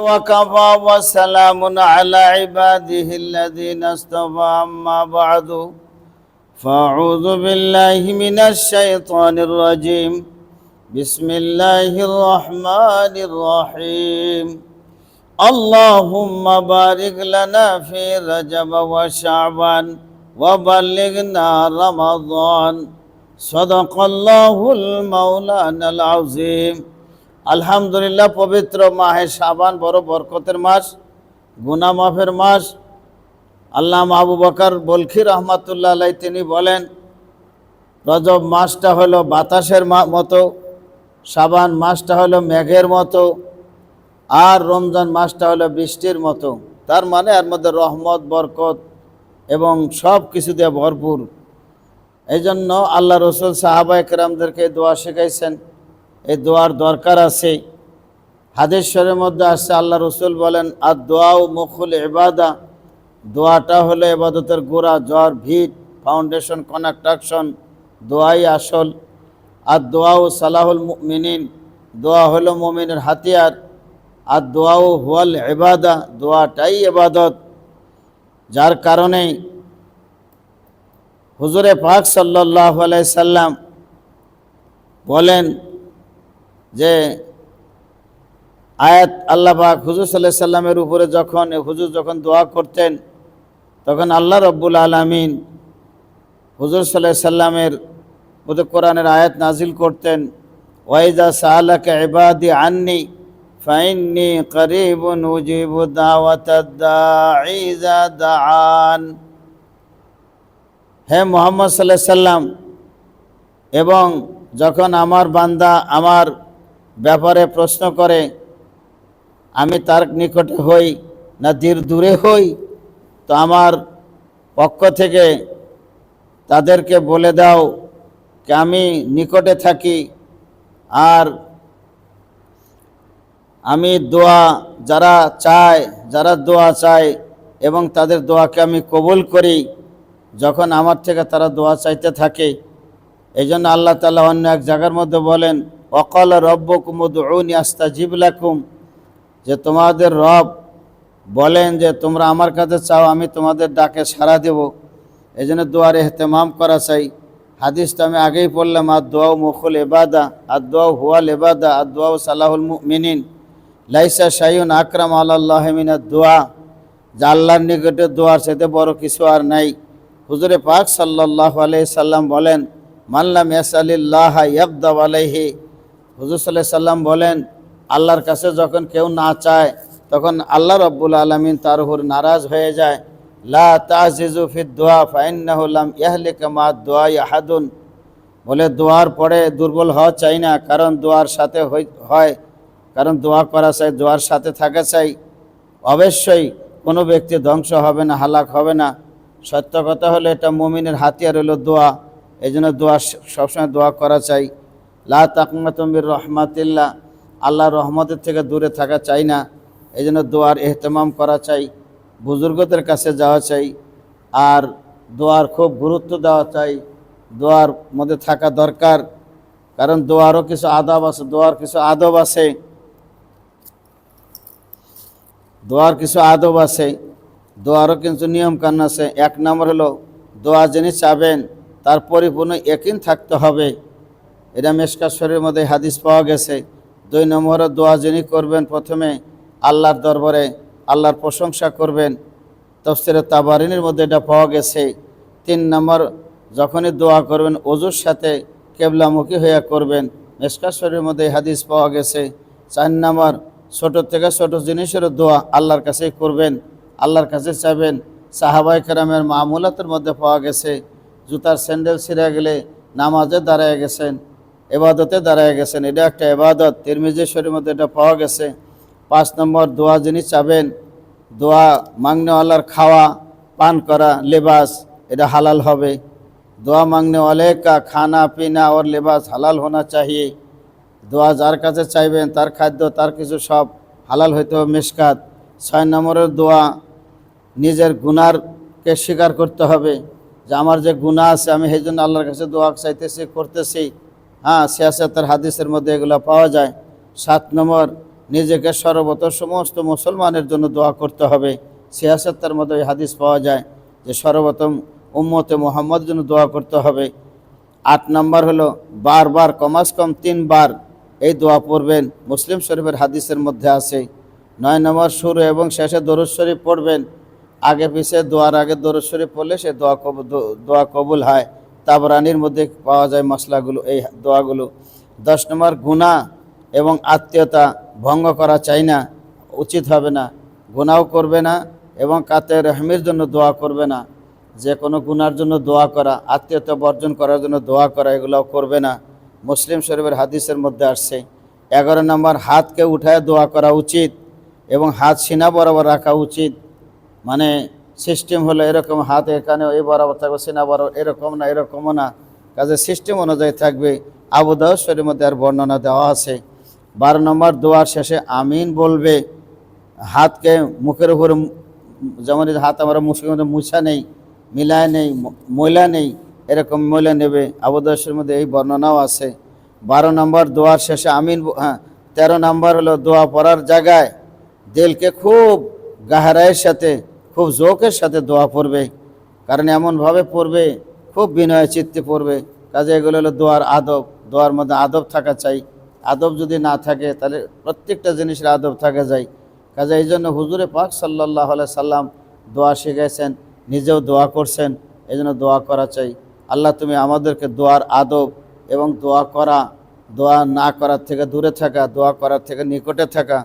وكفى وسلام على عباده الذين اصطفى أما بعد فأعوذ بالله من الشيطان الرجيم بسم الله الرحمن الرحيم اللهم بارك لنا في رجب وشعبان وبلغنا رمضان صدق الله المولانا العظيم আলহামদুলিল্লাহ, পবিত্র মাহে সাবান বড় বরকতের মাস গুনা মাফের মাস। আল্লাহ আবু বকর বলখি রহমাতুল্লাহ আলাই তিনি বলেন, রজব মাসটা হলো বাতাসের মতো সাবান মাসটা হলো মেঘের মতো, আর রমজান মাসটা হলো বৃষ্টির মতো। তার মানে এর মধ্যে রহমত, বরকত এবং সব কিছু দিয়ে ভরপুর। এই জন্য আল্লাহ রসুল সাহাবা একরামদেরকে দোয়া শেখাইছেন এই দোয়ার দরকার আছে। হাদেশ্বরের মধ্যে আসছে আল্লাহ রসুল বলেন, আর দোয়া ও মুখুল এবাদা দোয়াটা হলো এবাদতের গোড়া, জ্বর ভিত ফাউন্ডেশন কনাকট্রাকশন দোয়াই আসল। আর দোয়া ও সালাহুল মিনিন দোয়া হলো মমিনের হাতিয়ার। আর দোয়া ও হুয়াল এবাদা দোয়াটাই এবাদত যার কারণে হুজুরে পাক সাল্লাহ সাল্লাম বলেন যে আয়াত আল্লাহ পাক হুজুর সাল্লাহ সাল্লামের উপরে যখন, হুজুর যখন দোয়া করতেন, তখন আল্লাহ রব্বুল আলমিন হুজুর সাল্লাহ সাল্লামের মধ্যে কোরআনের আয়াত নাজিল করতেন, ওয়াইজা সাহালাকে ইবাদি আননি ফাইন্নি করিবুন উজিবু দাওয়াতা দাআন। হে মোহাম্মদ সাল্লাহ সাল্লাম, এবং যখন আমার বান্দা আমার ব্যাপারে প্রশ্ন করে, আমি তার নিকটে হই না দূর দূরে হই? তো আমার পক্ষ থেকে তাদেরকে বলে দাও যে, আমি নিকটে থাকি আর আমি দোয়া, যারা চায়, যারা দোয়া চায় এবং তাদের দোয়াকে আমি কবুল করি, যখন আমার থেকে তারা দোয়া চাইতে থাকে। এই জন্য আল্লাহ তালা অন্য এক জায়গার মধ্যে বলেন অকল রব্বকুম আস্তা জিবলাকুম যে তোমাদের রব বলেন যে তোমরা আমার কাছে চাও, আমি তোমাদের ডাকে সাড়া দেব। এই জন্য দোয়ার এহতেমাম করা চাই। হাদিসটা আমি আগেই পড়লাম আর দোয়াও মুখুল এবাদা আর দোয়াও হুয়াল এবাদা আর দোয়াও সালাহুল মিনিন লাইসা শাইন আকরাম আল্লাহ মিনার দোয়া। যা আল্লাহর নিকটে দোয়ার সাথে বড় কিছু আর নাই। হুজুরে পাক সাল্লাহ আলাই সাল্লাম বলেন মাল্লাম ইয়াসালিল্লাহ ইয়াবদাব আলাইহি হুজুর সাল্লাহ সাল্লাম বলেন, আল্লাহর কাছে যখন কেউ না চায়, তখন আল্লাহ রব্বুল আলমিন তার উপর নারাজ হয়ে যায়। লা তাজিজু দোয়া ফাইন্নাহুল্লাম ইয়াহলিকা মা দোয়া ইয়াহাদুন বলে, দোয়ার পরে দুর্বল হওয়া চাই না, কারণ দোয়ার সাথে হয়, কারণ দোয়া করা চাই, দোয়ার সাথে থাকা চাই। অবশ্যই কোনো ব্যক্তি ধ্বংস হবে না, হালাক হবে না। সত্য কথা হলো, এটা মুমিনের হাতিয়ার হলো দোয়া। এই জন্য দোয়া সবসময় দোয়া করা চাই। লা তাকমাতম্বির রহমাতিল্লাহ, আল্লাহর রহমতের থেকে দূরে থাকা চাই না এই জন্য দোয়ার এহতেমাম করা চাই, বুজুর্গদের কাছে যাওয়া চাই, আর দোয়ার খুব গুরুত্ব দেওয়া চাই, দোয়ার মধ্যে থাকা দরকার, কারণ দোয়ারও কিছু আদব আছে, দোয়ার কিছু আদব আছে, দোয়ার কিছু আদব আছে, দোয়ারও কিছু নিয়ম কানুন আছে, এক নম্বর হলো দোয়া যিনি চাবেন, তার পরিপূর্ণ একিন থাকতে হবে। এটা মেশকাশ্বরের মধ্যে হাদিস পাওয়া গেছে। দুই নম্বরে দোয়া যিনি করবেন, প্রথমে আল্লাহর দরবারে আল্লাহর প্রশংসা করবেন। তফসিরে তাবারিনের মধ্যে এটা পাওয়া গেছে। তিন নম্বর, যখনই দোয়া করবেন, অজুর সাথে কেবলামুখী হইয়া করবেন। মেশকাশ্বরের মধ্যে হাদিস পাওয়া গেছে। চার নম্বর, ছোট থেকে ছোট জিনিসেরও দোয়া আল্লাহর কাছেই করবেন, আল্লাহর কাছে চাইবেন। সাহাবাই কেরামের মামুলাতের মধ্যে পাওয়া গেছে, জুতার স্যান্ডেল ছিঁড়ে গেলে নামাজে দাঁড়ায় গেছেন। এবাদতে দাঁড়ায় গেছেন। এটা একটা এবাদত। তিরমিজি মধ্যে এটা পাওয়া গেছে। পাঁচ নম্বর, দোয়া যিনি চাবেন, দোয়া মাংনেওয়ালার খাওয়া, পান করা, লেবাস, এটা হালাল হবে। দোয়া মাংনেওয়ালে কা খানা, পিনা, ওর লেবাস হালাল হোনা চাহিয়ে। দোয়া যার কাছে চাইবেন, তার খাদ্য, তার কিছু সব হালাল হইতে হবে মেসকাত। ছয় নম্বরের দোয়া নিজের গুনারকে স্বীকার করতে হবে। যে আমার যে গুণা আছে, আমি সেই জন্য আল্লাহর কাছে দোয়া চাইতেছি, করতেছি। হ্যাঁ সিয়াসতের হাদিসের মধ্যে এগুলো পাওয়া যায়। সাত নম্বর, নিজেকে সর্বত সমস্ত মুসলমানের জন্য দোয়া করতে হবে। সিয়াসত্তার মধ্যে এই হাদিস পাওয়া যায় যে সর্বপ্রথম উম্মতে মোহাম্মদ জন্য দোয়া করতে হবে। আট নম্বর হলো, বারবার কমাস কম তিনবার এই দোয়া পড়বেন। মুসলিম শরীফের হাদিসের মধ্যে আছে। নয় নম্বর, শুরু এবং শেষে দরুদ শরীফ পড়বেন। আগে পিছে দোয়ার আগে দরুদ শরীফ পড়লে সে দোয়া কবুল দোয়া কবুল হয়। তাবরানির মধ্যে পাওয়া যায় মশলাগুলো, এই দোয়াগুলো। দশ নম্বর গুণা এবং আত্মীয়তা ভঙ্গ করা চাই না, উচিত হবে না। গুণাও করবে না এবং কাতে রহমির জন্য দোয়া করবে না। যে কোনো গুনার জন্য দোয়া করা, আত্মীয়তা বর্জন করার জন্য দোয়া করা, এগুলোও করবে না। মুসলিম শরীফের হাদিসের মধ্যে আসছে, এগারো নম্বর, হাতকে উঠায় দোয়া করা উচিত এবং হাত সিনা বরাবর রাখা উচিত। মানে সিস্টেম হলো এরকম হাত এখানে এই বরাবর থাকবে সিনা বরাবর, এরকম না এরকমও না। কাজে সিস্টেম অনুযায়ী থাকবে। আবু দাউদ মধ্যে আর বর্ণনা দেওয়া আছে। বারো নম্বর দোয়ার শেষে আমিন বলবে, হাতকে মুখের উপরে যেমন হাত আমরা মুখের মধ্যে মুছা নেই, মিলায় নেই ময়লা নেই, এরকম ময়লা নেবে। আবু আবদাসের মধ্যে এই বর্ণনাও আছে। বারো নম্বর দোয়ার শেষে আমিন হ্যাঁ তেরো নম্বর হলো দোয়া পড়ার জায়গায়, দিলকে খুব গাহারায়ের সাথে খুব জোকের সাথে দোয়া পড়বে, কারণ এমনভাবে পড়বে, খুব বিনয় চিত্তে পড়বে। কাজে এগুলো হলো দোয়ার আদব, দোয়ার মধ্যে আদব থাকা চাই। আদব যদি না থাকে, তাহলে প্রত্যেকটা জিনিসের আদব থাকা যায়। কাজে এই জন্য হুজুরে পাক সাল্লাহ সাল্লাম দোয়া শিখেছেন নিজেও দোয়া করছেন, এই জন্য দোয়া করা চাই। আল্লাহ তুমি আমাদেরকে দোয়ার আদব এবং দোয়া করা, দোয়া না করার থেকে দূরে থাকা, দোয়া করার থেকে নিকটে থাকা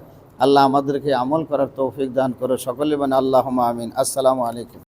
আল্লাহ আমাদেরকে আমল করার তৌফিক দান করো। সকলে মানে আল্লাহ আমিন। আসসালামু আলাইকুম।